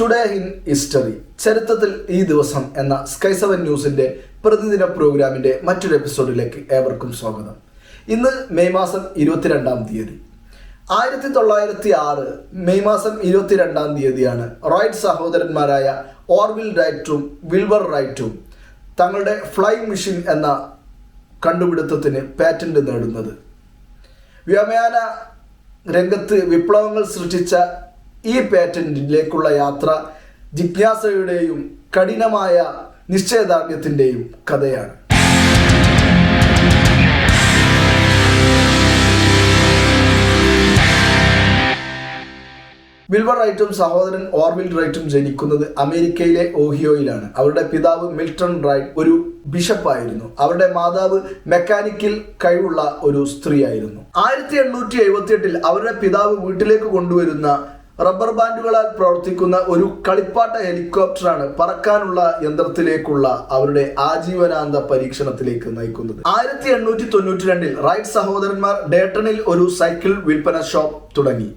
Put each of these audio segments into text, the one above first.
Today in history ചരിത്രത്തിൽ ഈ ദിവസം എന്ന സ്കൈ സെവൻ ന്യൂസിന്റെ പ്രതിദിന പ്രോഗ്രാമിന്റെ മറ്റൊരു എപ്പിസോഡിലേക്ക് ഏവർക്കും സ്വാഗതം. ഇന്ന് മെയ് മാസം ഇരുപത്തിരണ്ടാം തീയതി. ആയിരത്തി തൊള്ളായിരത്തി ആറ് മെയ് മാസം ഇരുപത്തിരണ്ടാം തീയതിയാണ് റൈറ്റ് സഹോദരന്മാരായ ഓർവിൽ റൈറ്റും വിൽവർ റൈറ്റും തങ്ങളുടെ ഫ്ലൈ മെഷീൻ എന്ന കണ്ടുപിടുത്തത്തിന് പാറ്റന്റ് നേടുന്നത്. വ്യോമയാന രംഗത്ത് വിപ്ലവങ്ങൾ സൃഷ്ടിച്ച ഈ പാറ്റന്റിലേക്കുള്ള യാത്ര ജിജ്ഞാസയുടെയും കഠിനമായ നിശ്ചയദാർഢ്യത്തിന്റെയും കഥയാണ്. വിൽവർ റൈറ്റും സഹോദരൻ ഓർവിൽ റൈറ്റും ജനിക്കുന്നത് അമേരിക്കയിലെ ഓഹിയോയിലാണ്. അവരുടെ പിതാവ് മിൽട്ടൺ റൈറ്റ് ഒരു ബിഷപ്പായിരുന്നു. അവരുടെ മാതാവ് മെക്കാനിക്കൽ കഴിവുള്ള ഒരു സ്ത്രീയായിരുന്നു. ആയിരത്തി എണ്ണൂറ്റി എഴുപത്തി എട്ടിൽ അവരുടെ പിതാവ് വീട്ടിലേക്ക് കൊണ്ടുവരുന്ന റബ്ബർ ബാൻഡുകളാൽ പ്രവർത്തിക്കുന്ന ഒരു കളിപ്പാട്ട ഹെലികോപ്റ്ററാണ് പറക്കാനുള്ള യന്ത്രത്തിലേക്കുള്ള അവരുടെ ആജീവനാന്ത പരീക്ഷണത്തിലേക്ക് നയിക്കുന്നത്. ആയിരത്തി എണ്ണൂറ്റി തൊണ്ണൂറ്റി രണ്ടിൽ റൈറ്റ് സഹോദരന്മാർ ഡേട്ടണിൽ ഒരു സൈക്കിൾ വിൽപ്പന ഷോപ്പ് തുടങ്ങി.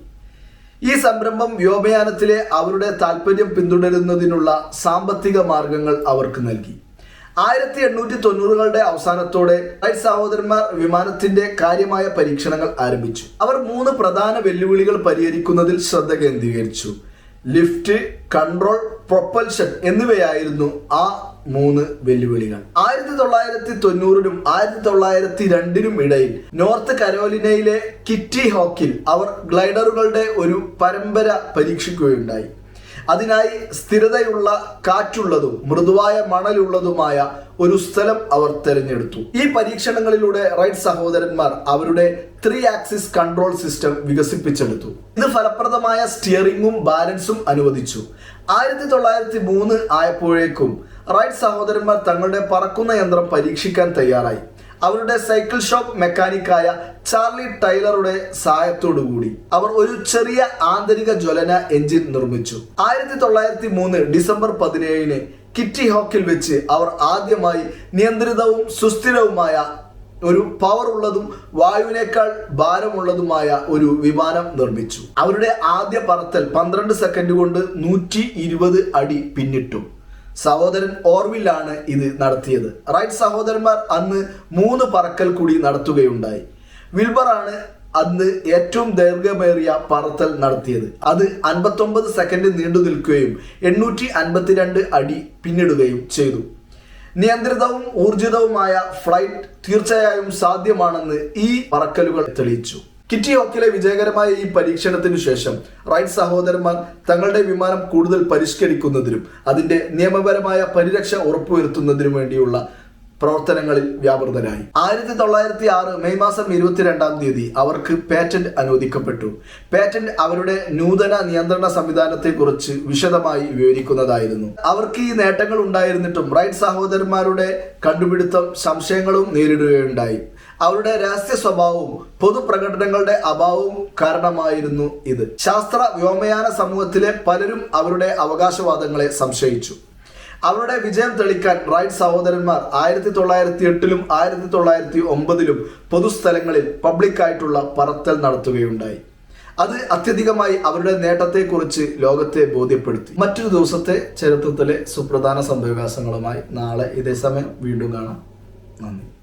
ഈ സംരംഭം വ്യോമയാനത്തിലെ അവരുടെ താല്പര്യം പിന്തുടരുന്നതിനുള്ള സാമ്പത്തിക മാർഗങ്ങൾ അവർക്ക് നൽകി. ആയിരത്തി എണ്ണൂറ്റി തൊണ്ണൂറുകളുടെ അവസാനത്തോടെ റൈറ്റ് സഹോദരന്മാർ വിമാനത്തിന്റെ കാര്യമായ പരീക്ഷണങ്ങൾ ആരംഭിച്ചു. അവർ മൂന്ന് പ്രധാന വെല്ലുവിളികൾ പരിഹരിക്കുന്നതിൽ ശ്രദ്ധ കേന്ദ്രീകരിച്ചു. ലിഫ്റ്റ് കൺട്രോൾ പ്രൊപ്പൽഷൻ എന്നിവയായിരുന്നു ആ മൂന്ന് വെല്ലുവിളികൾ. ആയിരത്തി തൊള്ളായിരത്തി തൊണ്ണൂറിനും ആയിരത്തി തൊള്ളായിരത്തി രണ്ടിനും ഇടയിൽ നോർത്ത് കരോലിനയിലെ കിറ്റി ഹോക്കിൽ അവർ ഗ്ലൈഡറുകളുടെ ഒരു പരമ്പര പരീക്ഷിക്കുകയുണ്ടായി. അതിനായി സ്ഥിരതയുള്ള കാറ്റുള്ളതും മൃദുവായ മണലുള്ളതുമായ ഒരു സ്ഥലം അവർ തിരഞ്ഞെടുത്തു. ഈ പരീക്ഷണങ്ങളിലൂടെ റൈറ്റ് സഹോദരന്മാർ അവരുടെ ത്രീ ആക്സിസ് കൺട്രോൾ സിസ്റ്റം വികസിപ്പിച്ചെടുത്തു. ഇത് ഫലപ്രദമായ സ്റ്റിയറിംഗും ബാലൻസും അനുവദിച്ചു ആയിരത്തി തൊള്ളായിരത്തി മൂന്ന് ആയപ്പോഴേക്കും റൈറ്റ് സഹോദരന്മാർ തങ്ങളുടെ പറക്കുന്ന യന്ത്രം പരീക്ഷിക്കാൻ തയ്യാറായി. അവരുടെ സൈക്കിൾ ഷോപ്പ് മെക്കാനിക്കായ ചാർലി ടൈലറുടെ സഹായത്തോടുകൂടി അവർ ഒരു ചെറിയ ആന്തരിക ജ്വലന എഞ്ചിൻ നിർമ്മിച്ചു. ആയിരത്തി തൊള്ളായിരത്തി മൂന്ന് ഡിസംബർ പതിനേഴിന് കിറ്റി ഹോക്കിൽ വെച്ച് അവർ ആദ്യമായി നിയന്ത്രിതവും സുസ്ഥിരവുമായ ഒരു പവർ ഉള്ളതും വായുവിനേക്കാൾ ഭാരമുള്ളതുമായ ഒരു വിമാനം നിർമ്മിച്ചു. അവരുടെ ആദ്യ പറത്തൽ പന്ത്രണ്ട് സെക്കൻഡ് കൊണ്ട് നൂറ്റി അടി പിന്നിട്ടു. സഹോദരൻ ഓർവിലാണ് ഇത് നടത്തിയത്. റൈറ്റ് സഹോദരന്മാർ അന്ന് മൂന്ന് പറക്കൽ കൂടി നടത്തുകയുണ്ടായി. വിൽബറാണ് അന്ന് ഏറ്റവും ദൈർഘ്യമേറിയ പറത്തൽ നടത്തിയത്. അത് അൻപത്തൊമ്പത് സെക്കൻഡ് നീണ്ടു നിൽക്കുകയും എണ്ണൂറ്റി അൻപത്തിരണ്ട് അടി പിന്നിടുകയും ചെയ്തു. നിയന്ത്രിതവും ഊർജിതവുമായ ഫ്ലൈറ്റ് തീർച്ചയായും സാധ്യമാണെന്ന് ഈ പറക്കലുകൾ തെളിയിച്ചു. കിറ്റി ഓക്കിലെ വിജയകരമായ ഈ പരീക്ഷണത്തിനു ശേഷം റൈറ്റ് സഹോദരന്മാർ തങ്ങളുടെ വിമാനം കൂടുതൽ പരിഷ്കരിക്കുന്നതിനും അതിന്റെ നിയമപരമായ പരിരക്ഷ ഉറപ്പുവരുത്തുന്നതിനു വേണ്ടിയുള്ള പ്രവർത്തനങ്ങളിൽ വ്യാപൃതരായി. ആയിരത്തി തൊള്ളായിരത്തി ആറ് മെയ് മാസം ഇരുപത്തിരണ്ടാം തീയതി അവർക്ക് പാറ്റന്റ് അനുവദിക്കപ്പെട്ടു. പാറ്റന്റ് അവരുടെ നൂതന നിയന്ത്രണ സംവിധാനത്തെക്കുറിച്ച് വിശദമായി വിവരിക്കുന്നതായിരുന്നു. അവർക്ക് ഈ നേട്ടങ്ങൾ ഉണ്ടായിരുന്നിട്ടും റൈറ്റ് സഹോദരന്മാരുടെ കണ്ടുപിടുത്തം സംശയങ്ങളും നേരിടുകയുണ്ടായി. അവരുടെ രഹസ്യ സ്വഭാവവും പൊതുപ്രകടനങ്ങളുടെ അഭാവവും കാരണമായിരുന്നു ഇത്. ശാസ്ത്ര വ്യോമയാന സമൂഹത്തിലെ പലരും അവരുടെ അവകാശവാദങ്ങളെ സംശയിച്ചു. അവരുടെ വിജയം തെളിക്കാൻ റൈറ്റ് സഹോദരന്മാർ ആയിരത്തി തൊള്ളായിരത്തി എട്ടിലും ആയിരത്തി തൊള്ളായിരത്തി ഒമ്പതിലും പൊതുസ്ഥലങ്ങളിൽ പബ്ലിക്കായിട്ടുള്ള പറത്തൽ നടത്തുകയുണ്ടായി. അത് അത്യധികമായി അവരുടെ നേട്ടത്തെക്കുറിച്ച് ലോകത്തെ ബോധ്യപ്പെടുത്തി. മറ്റൊരു ദിവസത്തെ ചരിത്രത്തിലെ സുപ്രധാന സംഭവവികാസങ്ങളുമായി നാളെ ഇതേ സമയം വീണ്ടും കാണാം. നന്ദി.